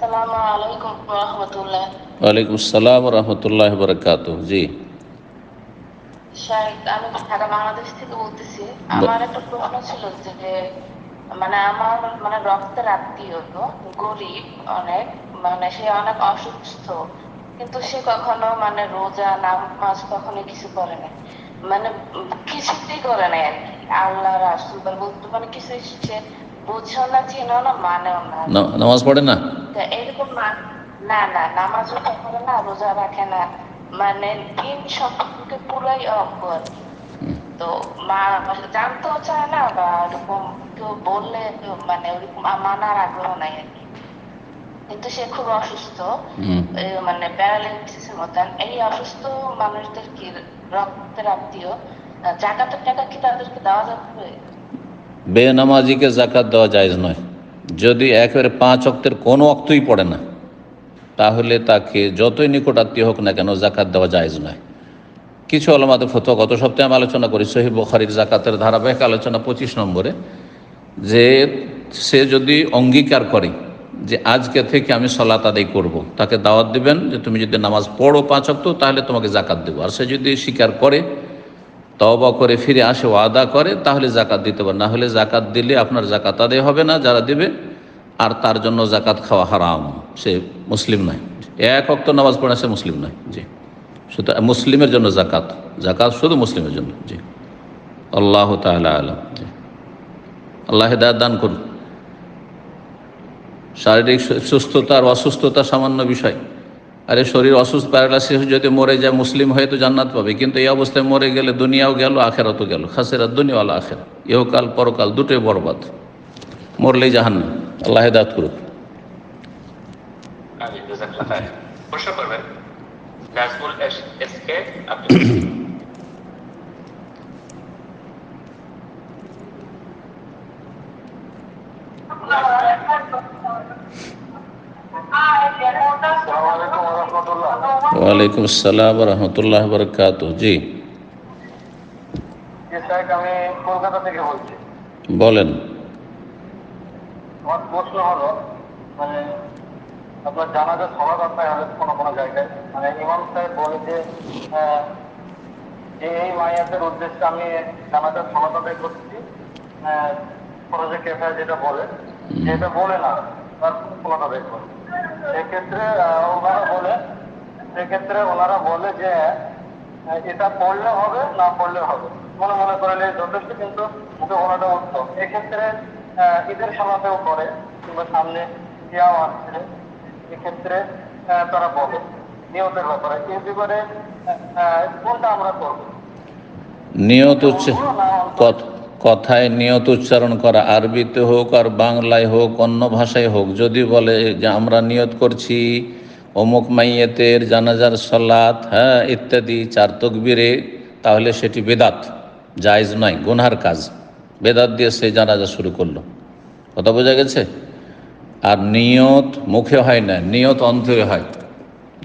আসসালামু রহমতুল্লাহ ওয়ালাইকুম আসসালাম রহমতুল্লাহ বরকাত জি আমি ঢাকা বাংলাদেশ থেকে বলতেছি আমার একটা প্রশ্ন ছিল যে মানে আমার মানে রক্তের আত্মীয় গরিব অনেক মানে সে অনেক অসুস্থ কিন্তু সে কখনো মানে রোজা নামাজ কখনো কিছু করে না মানে কিছুতেই করে নাই আর কি আল্লাহ রাসুল বলতে মানে কিছু সে বুঝেও না চিনেও না মানেও না- নামাজ পড়ে না? তা এরকম মা- না না নামাজও করে না রোজা রাখে না। মানে দিন সম্পর্কে পুরাই অজ্ঞ আর কি। তো মা জানতেও চায় না বা এরকম কেউ বললে মানে ওরকম মানার আগ্রহ নাই আর কি। কিন্তু সে খুব অসুস্থ। মানে প্যারালাইসিসের মতন। এই অসুস্থ মানুষদের কি রক্তের আত্মীয়? জাকাতের টাকা কি তাদেরকে দেওয়া যাবে? বেনামাজিকে জাকাত দেওয়া যায় নয়। যদি একেবারে পাঁচ অক্তের কোনো অক্তই পড়ে না, তাহলে তাকে যতই নিকট আত্মীয় হোক না কেন জাকাত দেওয়া জায়েজ নয় কিছু আলমাদের ফতো গত সপ্তাহে আমি আলোচনা করি সহি বখারির জাকাতের ধারাবাহিক আলোচনা পঁচিশ নম্বরে, যে সে যদি অঙ্গীকার করে যে আজকে থেকে আমি সলাত আদায় করব। তাকে দাওয়াত দিবেন যে তুমি যদি নামাজ পড়ো পাঁচ অক্ত তাহলে তোমাকে জাকাত দেবো আর সে যদি স্বীকার করে তওবা করে ফিরে আসে, ওয়াদা করে, তাহলে জাকাত দিতে পারে। না হলে জাকাত দিলে আপনার জাকাত আদায় হবে না, যারা দেবে, আর তার জন্য জাকাত খাওয়া হারাম। সে মুসলিম নয়। এক অক্ত নামাজ পড়ে সে মুসলিম নয়। জি। শুধু মুসলিমের জন্য জাকাত জাকাত শুধু মুসলিমের জন্য। জি। আল্লাহ তাআলা আলম। জি। আল্লাহ হেদায়ত দান করুন। শারীরিক সুস্থতা আর অসুস্থতা সামান্য বিষয়। আরে শরীর অসুস্থ প্যারালাইসিস যদি মরে যায় মুসলিম হয়ে তো জান্নাত পাবে। কিন্তু এই অবস্থায় মরে গেলে দুনিয়াও গেল আখেরাতও গেল। খাসেরা দুনিয়াওয়ালা আখের ইহকাল পরকাল দুটোই বরবাদ। মরলেই জাহান্ন আল্লাহ হেদায়ত করুক। আমিন জাযাকাল্লাহ ওয়ালাইকুম আসসালাম রহমতুল্লাহ বরকাত জি। আমি কলকাতা থেকে বলছি। বলেন। আমার প্রশ্ন হলো মানে আপনার জানাজা সবার আপনার হলে কোনো কোনো জায়গায়? মানে ইমাম সাহেব বলে যে যে এই মাইয়াতের উদ্দেশ্যে আমি জানাজার সমাজ আদায় করছি ফরজে কেফায় যেটা বলে যেটা বলে না তার সমাজ আদায় করে সেক্ষেত্রে ওনারা বলে সেক্ষেত্রে ওনারা বলে যে এটা পড়লে হবে না পড়লে হবে। মনে মনে করলে যথেষ্ট কিন্তু মুখে বলাটা উত্তম। এক্ষেত্রে ঈদের সমাতেও করে কিংবা সামনে ইয়াও আসছে। এক্ষেত্রে তারা বলে নিয়তের ব্যাপারে। এই ব্যাপারে কোনটা আমরা করব? নিয়ত উচ্চ কথ- কথায় নিয়ত উচ্চারণ করা আরবিতে হোক আর বাংলায় হোক, অন্য ভাষায় হোক, যদি বলে যে আমরা নিয়ত করছি, অমুক মাইয়েতের জানাজার সলাত হ্যাঁ ইত্যাদি, চার তকবিরে, তাহলে সেটি বেদাত, জায়জ নয়, গুনহার কাজ। বেদাত দিয়ে সে জানাজা শুরু করল। কথা বোঝা গেছে? আর নিয়ত মুখে হয় না, নিয়ত অন্তরে হয়।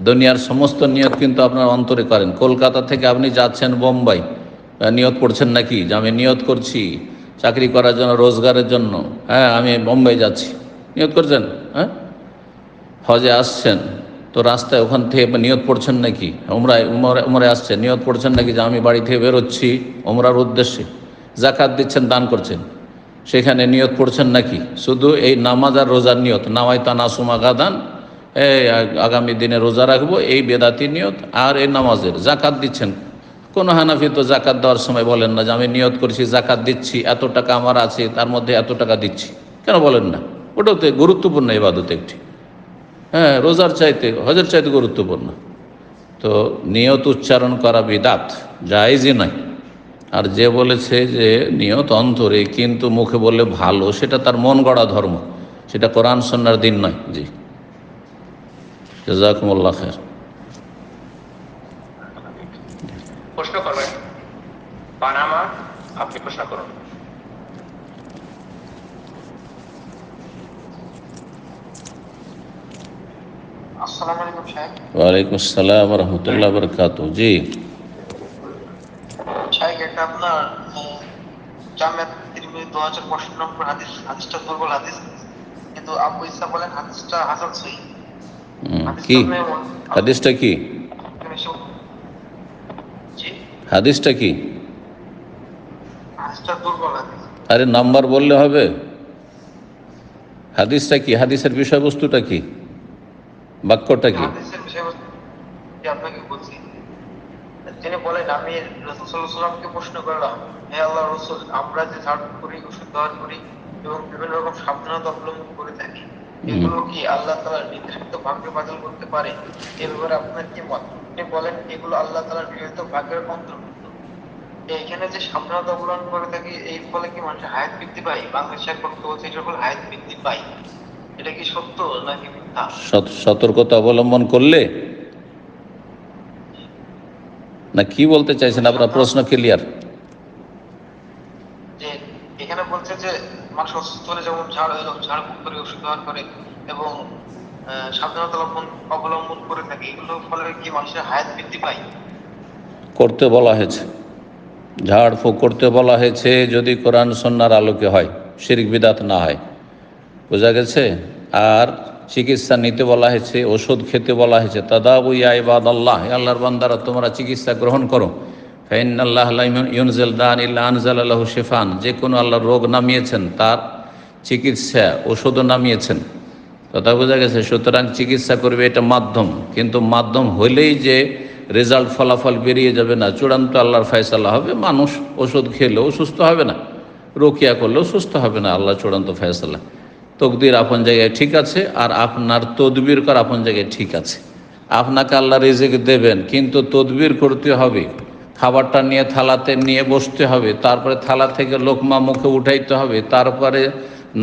দুনিয়ার সমস্ত নিয়ত কিন্তু আপনার অন্তরে করেন। কলকাতা থেকে আপনি যাচ্ছেন বোম্বাই নিয়ত পড়ছেন নাকি? যে আমি নিয়ত করছি চাকরি করার জন্য, রোজগারের জন্য। হ্যাঁ আমি বোম্বাই যাচ্ছি। নিয়ত করছেন? হ্যাঁ? হজে আসছেন। তো রাস্তায় ওখান থেকে নিয়ত পড়ছেন নাকি? উমরায় উমরে উমরে আসছেন নিয়ত পড়ছেন নাকি যে আমি বাড়ি থেকে বেরোচ্ছি? ওমরার উদ্দেশ্যে। জাকাত দিচ্ছেন, দান করছেন। সেখানে নিয়ত পড়ছেন নাকি? শুধু এই নামাজ আর রোজার নিয়ত। নামাই তা নাসুমা গাদান, এই আগামী দিনে রোজা রাখব, এই বেদাতি নিয়ত আর এই নামাজের। জাকাত দিচ্ছেন। কোনো হানাফি তো জাকাত দেওয়ার সময় বলেন না যে আমি নিয়ত করছি, জাকাত দিচ্ছি, এত টাকা আমার আছে, তার মধ্যে এত টাকা দিচ্ছি। কেন বলেন না? ওটাও তো গুরুত্বপূর্ণ ইবাদত একটি। হ্যাঁ রোজার চাইতে, হজের চাইতে গুরুত্বপূর্ণ। তো নিয়ত উচ্চারণ করা বিদাত, জায়েজই নয়। আর যে বলেছে যে নিয়ত অন্তরে, কিন্তু মুখে বললে ভালো, সেটা তার মন গড়া ধর্ম। সেটা কোরআন সন্ন্যার দিন নয়। জি। জাজাকুমুল্লাহ খের প্রশ্ন করবেন পানামা আপনি প্রশ্ন করুন আসসালামু আলাইকুম সাহেব ওয়ালাইকুম আসসালাম রহমতুল্লাহ বরকাত জি সাহেব এটা আপনার জামিয়াত তিরমিজি দু হাজার পঁয়ষট্টি নম্বর হাদিস হাদিসটা দুর্বল হাদিস কিন্তু আবু ইসা হুম, কি? হাদিসটা কি? জি। হাদিসটা কি? আরে নাম্বার বললে হবে। হাদিসটা কি? হাদিসের বিষয়বস্তুটা কি? বাক্যটা কি? যে আপনাকে বলছি তিনি বলেন আমি রসুল সাল্লাহ প্রশ্ন করলাম হে আল্লাহ রসুল আমরা যে ঝাড় করি ওষুধ ব্যবহার করি এবং বিভিন্ন রকম সাবধানতা অবলম্বন করে থাকি এগুলো কি আল্লাহ তালা নির্ধারিত ভাগ্যে বাতিল করতে পারে? এ ব্যাপারে আপনার কি মত? আপনি বলেন এগুলো আল্লাহ তালার নির্ধারিত ভাগ্যের অন্তর্ভুক্ত। এইখানে যে সাবধানতা অবলম্বন করে থাকি এই ফলে কি মানুষের হায়াত বৃদ্ধি পায়? বাংলাদেশে বক্তব্য বলছে এটার ফলে হায়াত বৃদ্ধি পায়। এটা কি সত্য নাকি মিথ্যা? সতর্কতা অবলম্বন করলে না কি বলতে চাইছেন? আপনার প্রশ্ন ক্লিয়ার যে এখানে বলছে যে মানুষ অসুস্থ হলে যেমন ঝাড় করে ওষুধ ব্যবহার করে এবং সাবধানতা অবলম্বন করে থাকে এগুলোর ফলে কি মানুষের হায়াত বৃদ্ধি পায়? করতে বলা হয়েছে। ঝাড় ফুঁক করতে বলা হয়েছে যদি কোরআন সন্ন্যার আলোকে হয় শিরিক বিদাত না হয়। বোঝা গেছে? আর চিকিৎসা নিতে বলা হয়েছে, ওষুধ খেতে বলা হয়েছে। তাদাবু ইয়াইবাদ আল্লাহ আল্লাহর বান্দারা, তোমরা চিকিৎসা গ্রহণ করো। ফাইন আল্লাহ ইউনজেল দান ইল্লা আনজাল আল্লাহ শেফান। যে কোনো আল্লাহর রোগ নামিয়েছেন, তার চিকিৎসা ওষুধও নামিয়েছেন। কথা বোঝা গেছে? সুতরাং চিকিৎসা করবে এটা মাধ্যম। কিন্তু মাধ্যম হলেই যে রেজাল্ট ফলাফল বেরিয়ে যাবে না। চূড়ান্ত আল্লাহর ফয়সালা হবে, মানুষ ওষুধ খেলেও সুস্থ হবে না। রোকিয়া করলেও সুস্থ হবে না আল্লাহ চূড়ান্ত ফয়সালা। তকদির আপন জায়গায় ঠিক আছে, আর আপনার তদবির কর আপন জায়গায় ঠিক আছে। আপনাকে আল্লাহ রেজেক দেবেন, কিন্তু তদবির করতে হবে। খাবারটা নিয়ে থালাতে নিয়ে বসতে হবে, তারপরে থালা থেকে লোকমা মুখে উঠাইতে হবে, তারপরে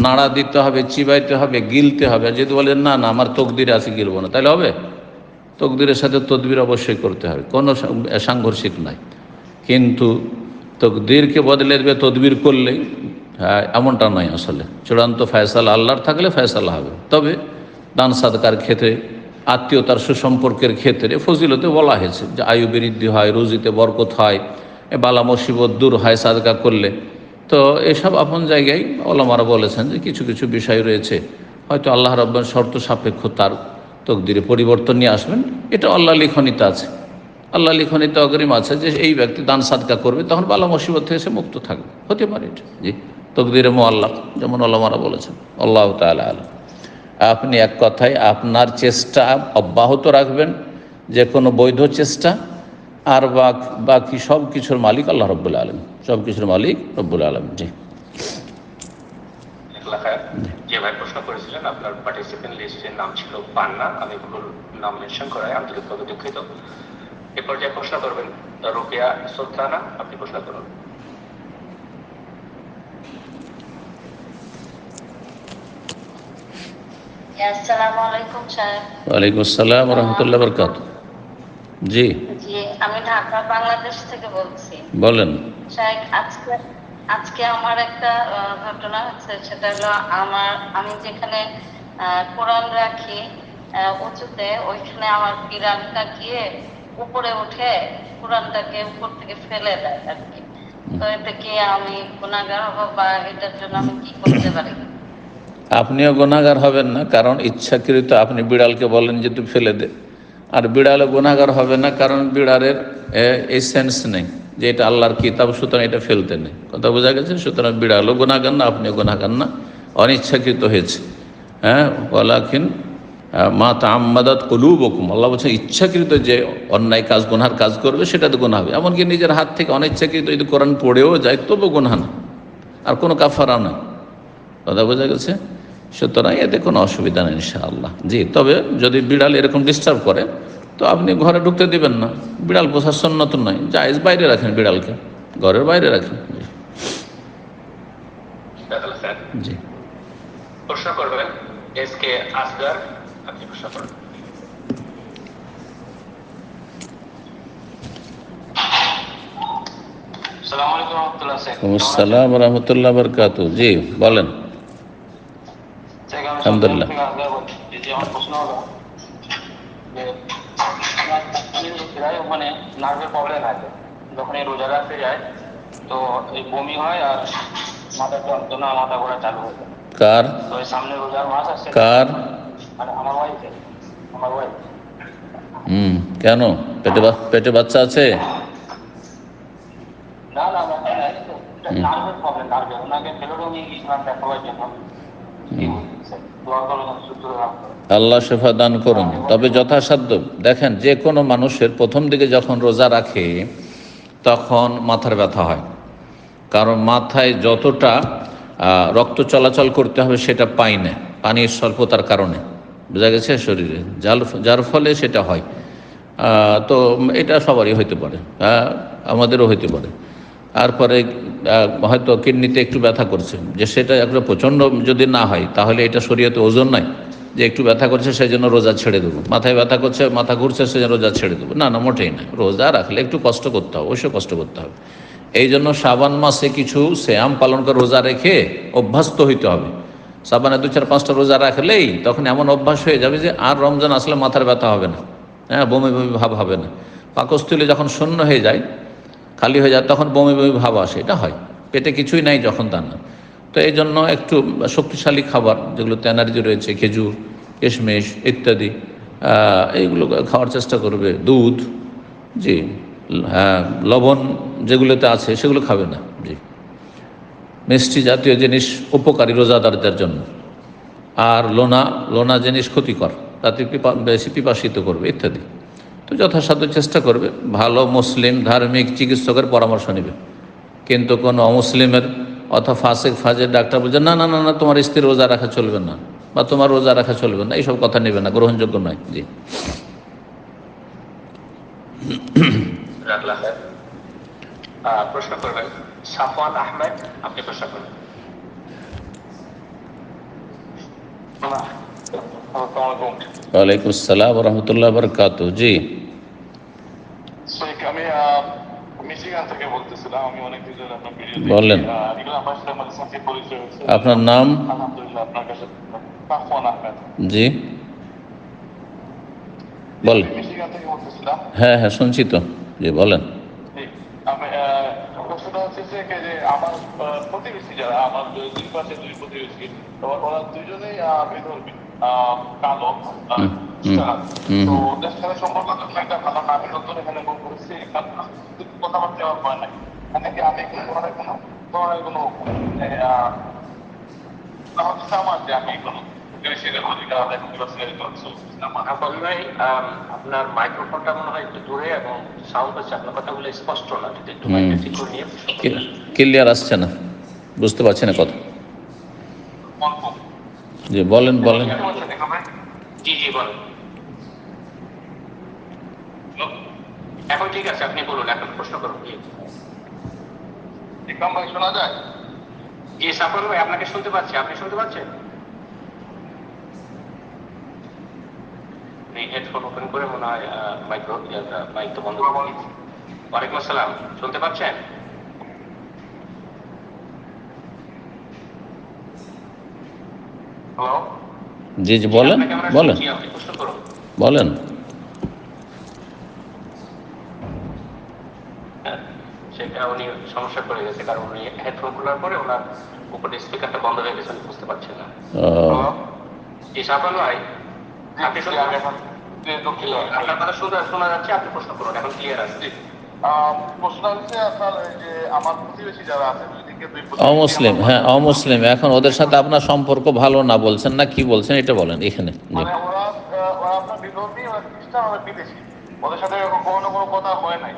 নাড়া দিতে হবে, চিবাইতে হবে, গিলতে হবে। আর যদি বলেন, না না, আমার তকদিরে আছে, গিলবো না তাহলে হবে। তকদিরের সাথে তদবির অবশ্যই করতে হবে, কোনো সাংঘর্ষিক নাই। কিন্তু তকদিরকে বদলে দেবে তদবির করলেই হ্যাঁ এমনটা নয় আসলে। চূড়ান্ত ফয়সালা আল্লাহর থাকলে ফয়সালা হবে। তবে দান সাদকার ক্ষেত্রে, আত্মীয়তার সুসম্পর্কের ক্ষেত্রে ফজিলতে বলা হয়েছে যে আয়ু বৃদ্ধি হয়, রুজিতে বরকত হয় বালা মুসিবত দূর হয় সাদকা করলে। তো এসব আপন জায়গায় ওলামারা বলেছেন যে কিছু কিছু বিষয় রয়েছে। হয়তো আল্লাহ রব্বান শর্ত সাপেক্ষ তার তকদিরে পরিবর্তন নিয়ে আসবেন। এটা আল্লাহ লিখনিতে আছে। আল্লাহ লিখনিতে অগ্রিম আছে যে এই ব্যক্তি দান সাদকা করবে, তখন বালা মুসিবত থেকে সে মুক্ত থাকবে। হতে পারে এটা। জি। তকদিরে মো আল্লাহ যেমন আল্লামারা বলেছেন। আল্লাহ তালা আলম। আপনি এক কথায় আপনার চেষ্টা অব্যাহত রাখবেন যে কোনো বৈধ চেষ্টা আর বাক- সব কিছুর মালিক আল্লাহ রব্বুল আলম সব কিছুর মালিক রব্বুল আলম জি। যে ভাই প্রশ্ন করেছিলেন আপনার পার্টিসিপেন্ট লিস্টের নাম ছিল পান্না আমি ভুল নাম মেনশন করাই আন্তরিকভাবে দুঃখিত। এ পর্যায়ে প্রশ্ন করবেন রোকেয়া সুলতানা আপনি প্রশ্ন করুন আসসালামু আলাইকুম স্যার ওয়ালাইকুম আসসালাম রহমতুল্লাহ বরকাত জি জি আমি ঢাকা বাংলাদেশ থেকে বলছি। বলেন। আজকে আজকে আমার একটা ঘটনা হচ্ছে সেটা হলো আমার আমি যেখানে কোরআন রাখি উঁচুতে ওইখানে আমার বিড়ালটা গিয়ে উপরে উঠে কোরআনটাকে উপর থেকে ফেলে দেয় আর কি। তো এটা কি আমি গুণাগার হব বা এটার জন্য আমি কি করতে পারি? আপনিও গুণাগার হবেন না, কারণ ইচ্ছাকৃত আপনি বিড়ালকে বলেন যে তুই ফেলে দে। আর বিড়ালও গুণাগার হবে না, কারণ বিড়ালের এই সেন্স নেই যে এটা আল্লাহর কিতাব, সুতরাং এটা ফেলতে নেই। কথা বোঝা গেছে? সুতরাং বিড়ালও গুণাগার না, আপনিও গুণাগার না, অনিচ্ছাকৃত হয়েছে। হ্যাঁ? ওলাখিন মা তাম্মাদাত কলুবকুম। আল্লাহ বলছে, ইচ্ছাকৃত যে অন্যায় কাজ, গুনহার কাজ করবে, সেটা তো গুণা হবে। এমনকি নিজের হাত থেকে অনিচ্ছাকৃত যদি কোরআন পড়েও যায়, তবু গুনহা না। আর কোনো কাফারা নাই কথা বোঝা গেছে? সুতরাং এতে কোনো অসুবিধা নেই ইনশাআল্লাহ। জি তবে যদি বিড়াল এরকম ডিস্টার্ব করে তো আপনি ঘরে ঢুকতে দিবেন না। বিড়াল পোষার সন্ন্যত নয় জায়েজ বাইরে রাখেন বিড়ালকে। ঘরের বাইরে রাখেন। জি। প্রশ্ন করবেন এস কে আসগার আপনি প্রশ্ন করুন। সালাম আলাইকুম আসসালাম রহমতুল্লাহ বরকাত জি বলেন। আলহামদুলিল্লাহ। যে আমার প্রশ্ন হলো যে আমার প্রায় মানে নার্ভের প্রবলেম আছে যখন এই রোজা রাখতে যায় তো এই বমি হয় আর মাথা যন্ত্রণা মাথা ঘোরা চালু হয়ে যায় কার তো ওই সামনে রোজার মাস আসছে কার মানে আমার ওয়াইফে আমার ওয়াইফ হুম কেন পেটে বা- পেটে বাচ্চা আছে? না না না নার্ভের প্রবলেম নার্ভের ওনাকে ফেলোরেও নিয়ে গিয়েছিলাম দেখাবার জন্য আল্লাহ শেফা দান করুন। তবে যথাসাধ্য। দেখেন যে কোনো মানুষের প্রথম দিকে যখন রোজা রাখে তখন মাথার ব্যথা হয়। কারণ মাথায় যতটা রক্ত চলাচল করতে হবে সেটা পাই না। পানির স্বল্পতার কারণে। বোঝা গেছে শরীরে? যার যার ফলে সেটা হয়। তো এটা সবারই হইতে পারে। আহ, আমাদেরও হইতে পারে। তারপরে হয়তো কিডনিতে একটু ব্যথা করছে, যে সেটা একটা প্রচণ্ড যদি না হয়, তাহলে এটা শরীয়তে ওজন নাই, যে একটু ব্যথা করছে সেই জন্য রোজা ছেড়ে দেবো। মাথায় ব্যথা করছে, মাথা ঘুরছে সেই জন্য রোজা ছেড়ে দেবো। না না, মোটেই না। রোজা রাখলে একটু কষ্ট করতে হবে, অবশ্যই কষ্ট করতে হবে। এই জন্য সাবান মাসে কিছু শ্যাম পালন করে রোজা রেখে অভ্যস্ত হইতে হবে। সাবানে দু চার পাঁচটা রোজা রাখলেই তখন এমন অভ্যাস হয়ে যাবে যে আর রমজান আসলে মাথার ব্যথা হবে না। হ্যাঁ বমি বমি ভাব হবে না। পাকস্থলী যখন শূন্য হয়ে যায় খালি হয়ে যায়, তখন বমি বমি ভাব আসে, এটা হয়। পেটে কিছুই নাই যখন তা না। তো এই জন্য একটু শক্তিশালী খাবার যেগুলোতে এনার্জি রয়েছে, খেজুর, কিশমিশ ইত্যাদি এইগুলো খাওয়ার চেষ্টা করবে। দুধ, জি হ্যাঁ লবণ যেগুলোতে আছে, সেগুলো খাবে না, জি। মিষ্টি জাতীয় জিনিস উপকারী রোজাদারদের জন্য। আর লোনা লোনা জিনিস ক্ষতিকর, তাতে পিপা, বেশি পিপাসিত করবে, ইত্যাদি। তো যথাসাধ্য চেষ্টা করবে। ভালো মুসলিম ধার্মিক চিকিৎসকের পরামর্শ নেবে। কিন্তু কোনো অমুসলিমের অথবা ফাসেক ফাজের ডাক্তার বলছে না না না না তোমার স্ত্রীর রোজা রাখা চলবে না বা তোমার রোজা রাখা চলবে না। এইসব কথা নেবে না গ্রহণযোগ্য নয়। জি। প্রশ্ন করবেন। সাফওয়ান আহমেদ আপনি প্রশ্ন করবেন। ওয়ালাইকুম আসসালাম রহমতুল্লাহ বরকাত জি। আমি মিশিগান থেকে বলতেছিলাম আমি অনেক দিন ধরে আপনার ভিডিও। এগুলো আমার সাথে আমার সাথে পরিচয় হয়েছে। আপনার নাম? আলহামদুলিল্লাহ আপনার কাছে সাফওয়ান আহমেদ। জি। বলেন। মিশিগান থেকে বলতেছিলাম। হ্যাঁ হ্যাঁ শুনছি তো। জি বলেন। আমি প্রশ্নটা হচ্ছে যে যে আমার প্রতিবেশী যারা আমার দুই পাশে দুই প্রতিবেশী তো ওরা দুজনেই বিধর্মী আহ, কালো। তো ওদের সাথে সম্পর্ক তো একটা ভালো না আমি নতুন এখানে বউ করেছি কথাবার্তা আমার হয় নাই। মানে কি আমি কোনো ধরনের ধরনের আমার যে আমি আপনার মাইক্রোফোনটা মনে হয় একটু দূরে এবং সাউন্ড হচ্ছে আপনার কথাগুলো স্পষ্ট না যদি একটু ঠিক করে নিয়ে ক্লিয়ার আসছে না। বুঝতে পারছি না কথা। জি বলেন বলেন? জি জি বলেন। এখন ঠিক আছে আপনি বলুন এখন প্রশ্ন করুন ভাই শোনা যায়? জি সাফর ভাই আপনাকে শুনতে পাচ্ছি আপনি শুনতে পাচ্ছেন? হেডফোন ওপেন করে মনে হয় মাইক্রো মাইক তো বন্ধ ওয়ালাইকুম আসসালাম শুনতে পাচ্ছেন? হ্যালো জি জি বলেন বলেন। প্রশ্ন করুন। বলেন হ্যাঁ, সেটা উনি সমস্যা করে গেছে কারণ উনি হেডফোন খোলার পরে ওনার উপরে স্পিকারটা বন্ধ হয়ে গেছে উনি বুঝতে পারছেন না। জি ভাই আপনি এখন জি, দুঃখিত। আপনার কথা শোনা শোনা যাচ্ছে আপনি প্রশ্ন করুন এখন ক্লিয়ার আছে। জি। হচ্ছে আপনার এই যে আমার প্রতিবেশী যারা আছে দুইদিকে দুই অমুসলিম হ্যাঁ অমুসলিম এখন ওদের সাথে আপনার সম্পর্ক ভালো না বলছেন না কি বলছেন এটা বলেন এখানে। মানে ওরা ওরা আপনার বিধর্মী ওরা খ্রিস্টান বিদেশি। ওদের সাথে কখনো কোনো কথা হয় নাই।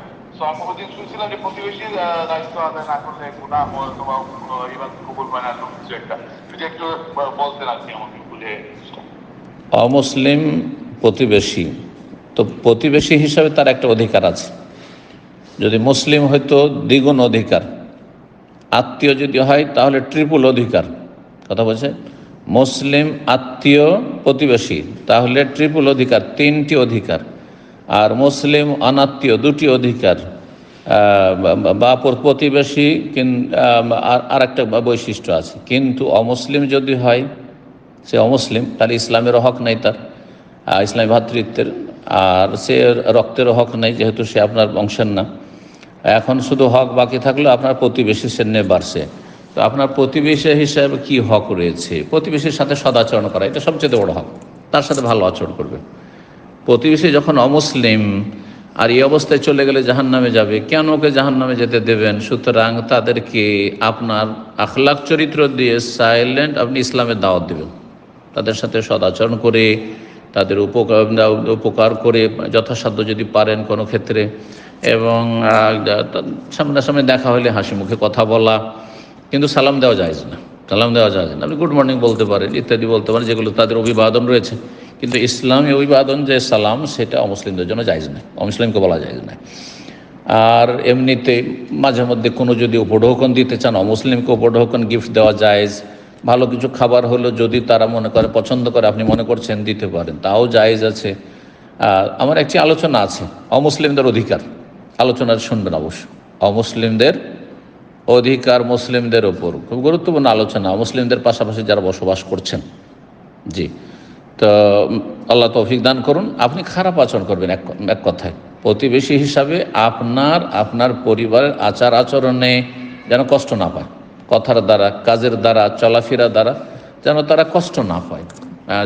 আমি ওদিন শুনছিলাম যে প্রতিবেশীর আহ, দায়িত্ব আদায় না করলে গুণা হয় অথবা কোনো কবুল হয় না কিছু একটা। যদি একটু বলতেন আর কি আমাকে বুঝে অমুসলিম প্রতিবেশী তো প্রতিবেশী হিসাবে তার একটা অধিকার আছে। যদি মুসলিম হয়তো দ্বিগুণ অধিকার আত্মীয় যদি হয় তাহলে ট্রিপল অধিকার। কথা বলছে? মুসলিম আত্মীয় প্রতিবেশী তাহলে ট্রিপল অধিকার তিনটি অধিকার। আর মুসলিম অনাত্মীয় দুটি অধিকার। বা- প্রতিবেশী কিন- আর- একটা বৈশিষ্ট্য আছে। কিন্তু অমুসলিম যদি হয়, সে অমুসলিম তার ইসলামের হক নেই তার ইসলামী ভ্রাতৃত্বের আর সে রক্তের হক নেই, যেহেতু সে আপনার বংশের না। এখন শুধু হক বাকি থাকল আপনার প্রতিবেশী শ্রেণি বাড়ছে তো আপনার প্রতিবেশী হিসাবে কি হক রয়েছে? প্রতিবেশীর সাথে সদাচরণ করা, এটা সবচেয়ে বড় হক। তার সাথে ভালো আচরণ করবে। প্রতিবেশী যখন অমুসলিম আর এই অবস্থায় চলে গেলে জাহান নামে যাবে। কেন ওকে জাহান নামে যেতে দেবেন? সুতরাং তাদেরকে আপনার আখলাক চরিত্র দিয়ে সাইলেন্ট আপনি ইসলামের দাওয়াত দেবেন। তাদের সাথে সদাচরণ করে, তাদের উপকার উপকার করে, যথাসাধ্য যদি পারেন কোনো ক্ষেত্রে। এবং সামনাসামনি দেখা হলে হাসি মুখে কথা বলা। কিন্তু সালাম দেওয়া যায় না। সালাম দেওয়া যায় না। আপনি গুড মর্নিং বলতে পারেন, ইত্যাদি বলতে পারেন, যেগুলো তাদের অভিবাদন রয়েছে। কিন্তু ইসলামী অভিবাদন যে সালাম, সেটা অমুসলিমদের জন্য জায়জ নয়। অমুসলিমকে বলা যায় না আর এমনিতে মাঝে মধ্যে কোনো যদি উপঢৌকন দিতে চান, অমুসলিমকে উপঢৌকন গিফট দেওয়া যায় ভালো কিছু খাবার হলো যদি তারা মনে করে, পছন্দ করে, আপনি মনে করছেন দিতে পারেন, তাও জায়েজ আছে। আমার একটি আলোচনা আছে, অমুসলিমদের অধিকার। আলোচনা শুনবেন অবশ্য অমুসলিমদের অধিকার মুসলিমদের ওপর, খুব গুরুত্বপূর্ণ আলোচনা। মুসলিমদের পাশাপাশি যারা বসবাস করছেন। জি। তো আল্লাহ তৌফিক দান করুন। আপনি খারাপ আচরণ করবেন এক এক কথায়। প্রতিবেশী হিসাবে আপনার আপনার পরিবারের আচার আচরণে যেন কষ্ট না পায়। কথার দ্বারা, কাজের দ্বারা চলাফেরা দ্বারা যেন তারা কষ্ট না পায়।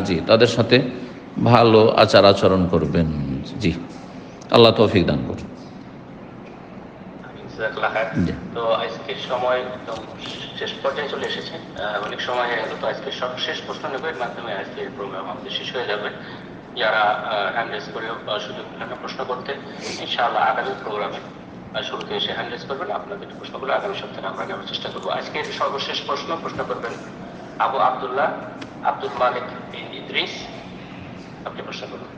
জি, তাদের সাথে ভালো আচার আচরণ করবেন। জি, আল্লাহ তৌফিক দান করুন। খায়ের। তো আজকের সময় একদম শেষ পর্যায়ে চলে এসেছে। অনেক সময় হয়ে গেল। তো আজকে সব শেষ প্রশ্ন নেব এর মাধ্যমে আজকের প্রোগ্রাম আমাদের শেষ হয়ে যাবে। যারা হ্যান্ড রেস করে সুযোগ পেলেন প্রশ্ন করতে, ইনশাআল্লাহ আগামী প্রোগ্রামে শুরুতে এসে হ্যান্ড রেস করবেন। আপনাদের প্রশ্নগুলো আগামী সপ্তাহে আমরা নেওয়ার চেষ্টা করব। আজকের সর্বশেষ প্রশ্ন প্রশ্ন করবেন আবু আব্দুল্লাহ আব্দুল মালিক বিন ইদ্রিস। আপনি প্রশ্ন করুন।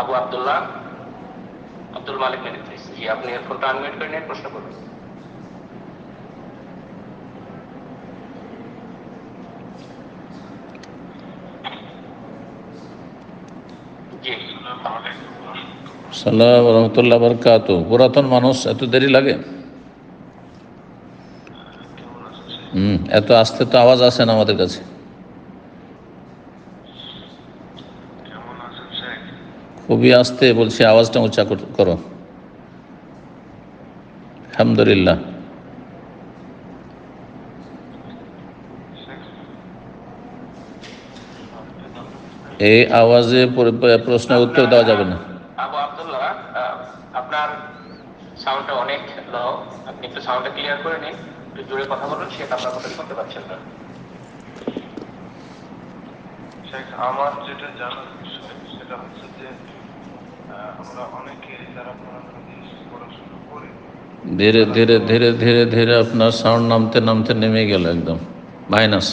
আবু আব্দুল্লাহ আব্দুল মালিক বিন জি, আপনি ফোনটা আনমিউট করে নিয়ে প্রশ্ন করুন। পুরাতন মানুষ, এত দেরি লাগে? হুম, এত আস্তে তো আওয়াজ আসে না আমাদের কাছে। খুবই আস্তে বলছি আওয়াজটা উঁচা করো আলহামদুলিল্লাহ। এই আওয়াজে পরি- প্রশ্নের উত্তর দেওয়া যাবে না। আবু আব্দুল্লাহ আপনার সাউন্ডটা অনেক লো আপনি একটু সাউন্ডটা ক্লিয়ার করে নিন। একটু জোরে কথা বলুন সেটা আপনার কথা শুনতে পাচ্ছেন না। আমার যেটা জানার বিষয় সেটা হচ্ছে যে ধীরে ধীরে ধীরে ধীরে ধীরে আপনার সাউন্ড নামতে নামতে নেমে গেল একদম। মাইনাস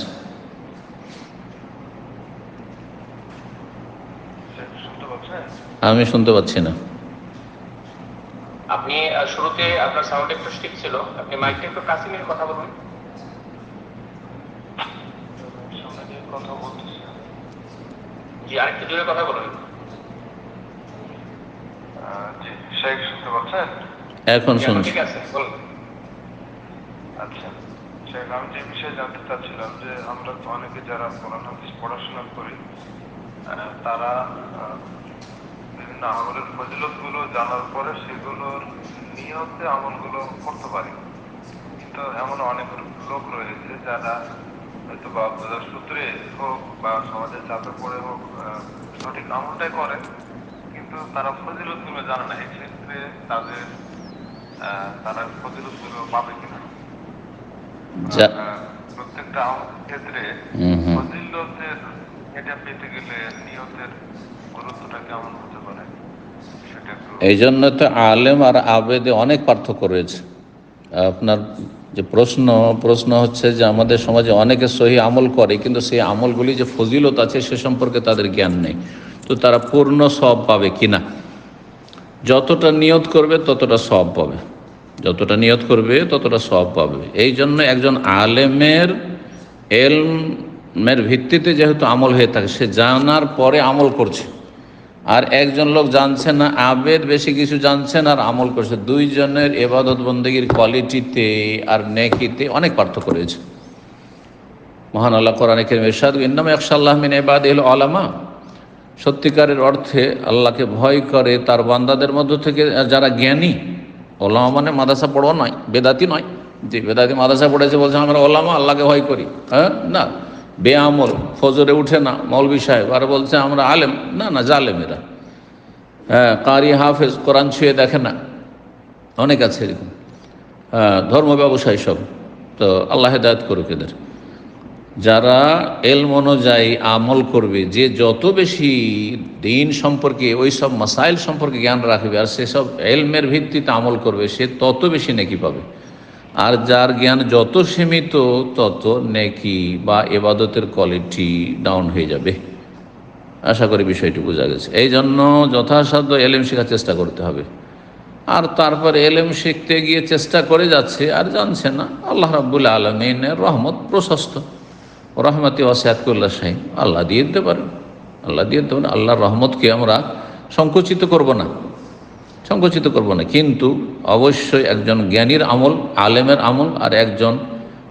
আমি শুনতে পাচ্ছি না। আপনি শুরুতে আপনার সাউন্ড একটু ঠিক ছিল। আপনি মাইকটা একটু কাছে নিয়ে কথা বলুন। জি আরেকটু জোরে কথা বলুন। শেখ শুনতে পাচ্ছেন? এখন শুনছি ঠিক আছে আচ্ছা শেখ আমি যে বিষয়ে জানতে চাচ্ছিলাম যে আমরা তো অনেকে যারা কোরআন হাদিস পড়াশোনা করি তারা বিভিন্ন আমলের ফজিলতগুলো জানার পরে সেগুলোর নিয়তে আমলগুলো করতে পারি। কিন্তু এমন অনেক লোক রয়েছে যারা হয়তো বা সূত্রে হোক বা সমাজের চাপে পড়ে হোক আহ, সঠিক আমলটাই করে। কিন্তু তারা ফজিলতগুলো জানে না এক্ষেত্রে তাদের তারা ফজিলতগুলো পাবে কিনা। প্রত্যেকটা ক্ষেত্রে ফজিলতের এটা পেতে গেলে নিয়তের গুরুত্বটা কেমন হতে পারে এই জন্য তো আলেম আর আবেদে অনেক পার্থক্য রয়েছে। আপনার যে প্রশ্ন প্রশ্ন হচ্ছে যে আমাদের সমাজে অনেকে সহি আমল করে কিন্তু সেই আমলগুলি যে ফজিলত আছে সে সম্পর্কে তাদের জ্ঞান নেই। তো তারা পূর্ণ সব পাবে কিনা? যতটা নিয়ত করবে, ততটা সব পাবে। যতটা নিয়ত করবে, ততটা সব পাবে। এই জন্য একজন আলেমের এলমের ভিত্তিতে যেহেতু আমল হয়ে থাকে, সে জানার পরে আমল করছে। আর একজন লোক জানছেন না, আবেদ বেশি কিছু জানছেন আর আমল করছে। দুইজনের এবাদত বন্দীর কোয়ালিটিতে আর নেকিতে অনেক পার্থক্য রয়েছে। মহান আল্লাহ কোরআন কেরিম ইরশাদ, ইন্নাম একশাল্লাহ মিন এবাদ এল আলামা সত্যিকারের অর্থে আল্লাহকে ভয় করে তার বান্দাদের মধ্য থেকে যারা জ্ঞানী, ওলামা মানে মাদাসা পড়ো নয়, বেদাতি নয়। যে বেদাতি মাদাসা পড়েছে বলছে, আমরা ওলামা, আল্লাহকে ভয় করি। হ্যাঁ? না। বেআমল, ফজরে উঠে না মৌলবি সাহেব। আর বলছে, আমরা আলেম। না না জালেম এরা হ্যাঁ কারি হাফেজ, কোরআন ছুঁয়ে দেখে না। অনেক আছে এরকম। হ্যাঁ ধর্ম ব্যবসায়ী সব। তো আল্লাহ হেদায়ত করুক এদের। যারা এলম অনুযায়ী আমল করবে, যে যত বেশি দিন সম্পর্কে, ওই সব মাসাইল সম্পর্কে জ্ঞান রাখবে আর সেসব এলমের ভিত্তিতে আমল করবে, সে তত বেশি নেকি পাবে। আর যার জ্ঞান যত সীমিত, তত নেকি বা এবাদতের কোয়ালিটি ডাউন হয়ে যাবে। আশা করি বিষয়টি বোঝা গেছে। এই জন্য যথাসাধ্য এলেম শেখার চেষ্টা করতে হবে। আর তারপর এলেম শিখতে গিয়ে চেষ্টা করে যাচ্ছে, আর জানছে না। আল্লাহ রাবুল আলমিনের রহমত প্রশস্ত। রহমতি ওয়াসিয়াতকুল্লাহ সাহিম আল্লাহ দিয়ে দিতে পারেন আল্লাহ দিয়ে দিতে পারেন আল্লাহর রহমতকে আমরা সংকুচিত করব না। সংকুচিত করব না। কিন্তু অবশ্যই একজন জ্ঞানীর আমল, আলেমের আমল আর একজন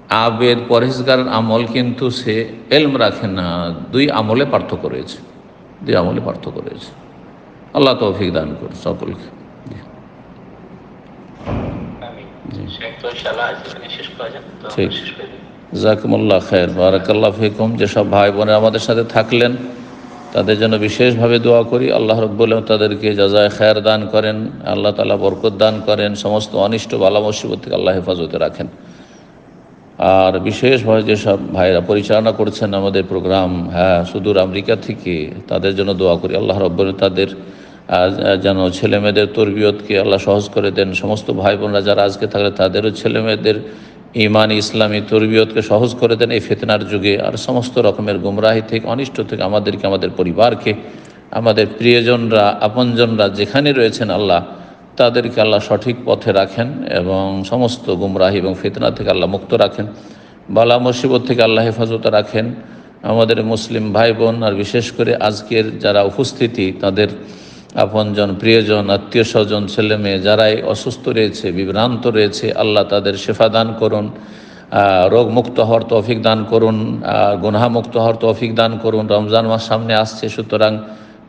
আবেদ পরহেজগারের আমল কিন্তু সে এলম রাখে না। দুই আমলে পার্থক্য রয়েছে। দুই আমলে পার্থক্য রয়েছে। আল্লাহ তৌফিক দান করুন সকলকে। ঠিক। জাকুমুল্লাহ খের বারাকাল্লাহ ফিকুম। যেসব ভাই বোনের আমাদের সাথে থাকলেন তাদের জন্য বিশেষভাবে দোয়া করি। আল্লাহ রব্বুল তাদেরকে যাজায় খের দান করেন আল্লাহ তালা বরকত দান করেন সমস্ত অনিষ্ট বালা মুসিবত থেকে আল্লাহ হেফাজতে রাখেন। আর বিশেষভাবে যেসব ভাইরা পরিচালনা করছেন আমাদের প্রোগ্রাম হ্যাঁ সুদূর আমেরিকা থেকে তাদের জন্য দোয়া করি। আল্লাহ রব্বুল তাদের যেন ছেলে মেয়েদের তরবিয়তকে আল্লাহ সহজ করে দেন। সমস্ত ভাই বোনরা যারা আজকে থাকলে তাদেরও ছেলে মেয়েদের ইমান, ইসলামী তরবিয়তকে সহজ করে দেন এই ফেতনার যুগে। আর সমস্ত রকমের গুমরাহি থেকে, অনিষ্ট থেকে আমাদেরকে, আমাদের পরিবারকে, আমাদের প্রিয়জনরা, আপনজনরা যেখানে রয়েছেন আল্লাহ, তাদেরকে আল্লাহ সঠিক পথে রাখেন এবং সমস্ত গুমরাহি এবং ফেতনা থেকে আল্লাহ মুক্ত রাখেন। বালা মুসিবত থেকে আল্লাহ হেফাজত রাখেন। আমাদের মুসলিম ভাই বোন আর বিশেষ করে আজকের যারা উপস্থিতি, তাদের আপনজন, প্রিয়জন, আত্মীয় স্বজন, ছেলে মেয়ে যারাই অসুস্থ রয়েছে, বিভ্রান্ত রয়েছে, আল্লাহ তাদের শেফা দান করুন রোগ মুক্ত হওয়ার তৌফিক দান করুন গুনহা মুক্ত হওয়ার তৌফিক দান করুন, রমজান মাস সামনে আসছে, সুতরাং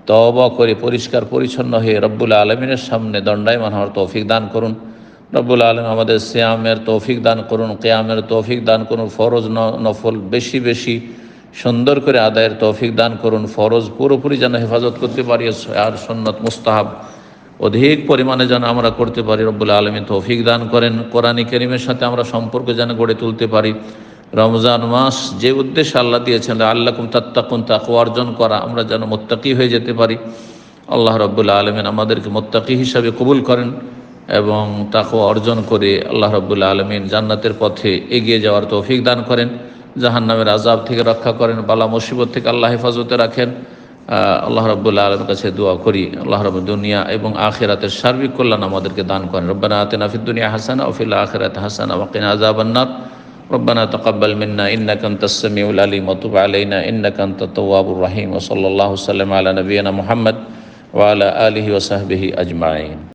তওবা করে পরিষ্কার পরিচ্ছন্ন হয়ে রব্বুল আলমিনের সামনে দণ্ডায়মান হওয়ার তৌফিক দান করুন। রব্বুল আলম আমাদের শ্যামের তৌফিক দান করুন, কেয়ামের তৌফিক দান করুন, ফরজ নফল বেশি বেশি সুন্দর করে আদায়ের তৌফিক দান করুন। ফরজ পুরোপুরি যেন হেফাজত করতে পারি, আর সন্নত মুস্তাহাব অধিক পরিমাণে যেন আমরা করতে পারি, রব্বুল আলমী তৌফিক দান করেন। কোরআনী করিমের সাথে আমরা সম্পর্ক যেন গড়ে তুলতে পারি। রমজান মাস যে উদ্দেশ্যে আল্লাহ দিয়েছেন আল্লাহ কুম তাত্তাকুন তাকু অর্জন করা, আমরা যেন মোত্তাকি হয়ে যেতে পারি। আল্লাহ রব্বুল্লা আলমিন আমাদেরকে মোত্তাকি হিসাবে কবুল করেন এবং তাকে অর্জন করে আল্লাহ রব্বুল্লা আলমিন জান্নাতের পথে এগিয়ে যাওয়ার তৌফিক দান করেন। জাহান্নামের আজাব থেকে রক্ষা করেন বালা মুসিবত থেকে আল্লাহ হেফাজতে রাখেন আহ, আল্লাহ রব্বুল্লা আলমের কাছে দোয়া করি আল্লাহ রব দুনিয়া এবং আখেরাতের সার্বিক কল্যাণ আমাদেরকে দান করেন রব্বানা আতেনা ফিদ দুনিয়া হাসানা ওফিল আখেরাত হাসানা ওয়াকিনা আজাবান্নার ربنا تقبل منا إنك أنت السميع العليم وتب علينا إنك أنت التواب الرحيم وصلى الله وسلم على نبينا محمد وعلى آله وصحبه أجمعين